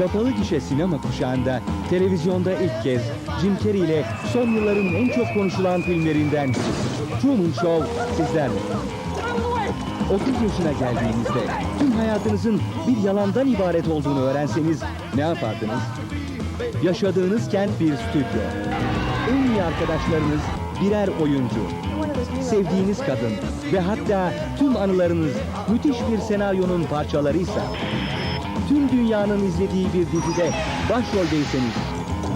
Kapalı gişe sinema kuşağında televizyonda ilk kez Jim Carrey ile son yılların en çok konuşulan filmlerinden. Truman Show sizlerle. 30 yaşına geldiğinizde tüm hayatınızın bir yalandan ibaret olduğunu öğrenseniz ne yapardınız? Yaşadığınız kent bir stüdyo. En iyi arkadaşlarınız birer oyuncu. Sevdiğiniz kadın ve hatta tüm anılarınız müthiş bir senaryonun parçalarıysa tüm dünyanın izlediği bir dizide başroldeyseniz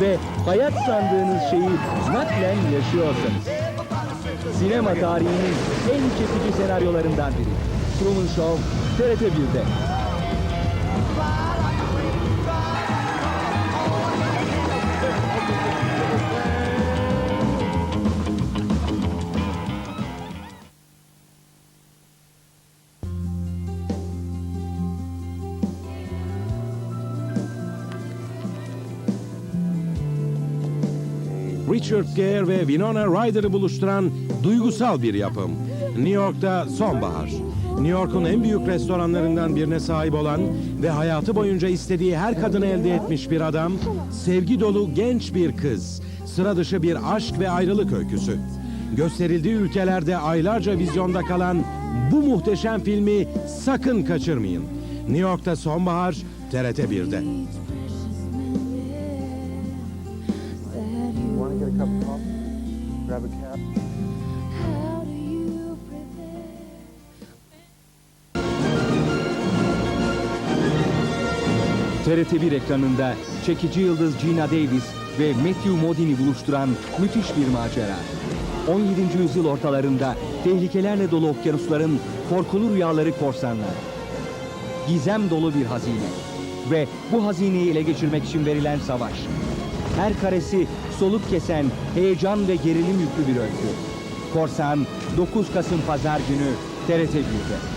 ve hayat sandığınız şeyi naklen yaşıyorsanız sinema tarihinin en çekici senaryolarından biri. Truman Show TRT 1'de. Richard Gere ve Winona Ryder'ı buluşturan duygusal bir yapım. New York'ta sonbahar. New York'un en büyük restoranlarından birine sahip olan ve hayatı boyunca istediği her kadını elde etmiş bir adam, sevgi dolu genç bir kız, sıra dışı bir aşk ve ayrılık öyküsü. Gösterildiği ülkelerde aylarca vizyonda kalan bu muhteşem filmi sakın kaçırmayın. New York'ta sonbahar TRT 1'de. Want to get a cup of coffee? Grab a cap? How do you prepare? TRT1 ekranında çekici yıldız Gina Davis ve Matthew Modini buluşturan müthiş bir macera. 17. yüzyıl ortalarında tehlikelerle dolu okyanusların korkulu rüyaları korsanlar. Gizem dolu bir hazine ve bu hazineyi ele geçirmek için verilen savaş. Her karesi soluk kesen heyecan ve gerilim yüklü bir öykü. Korsan 9 Kasım Pazar günü TRT 1'de.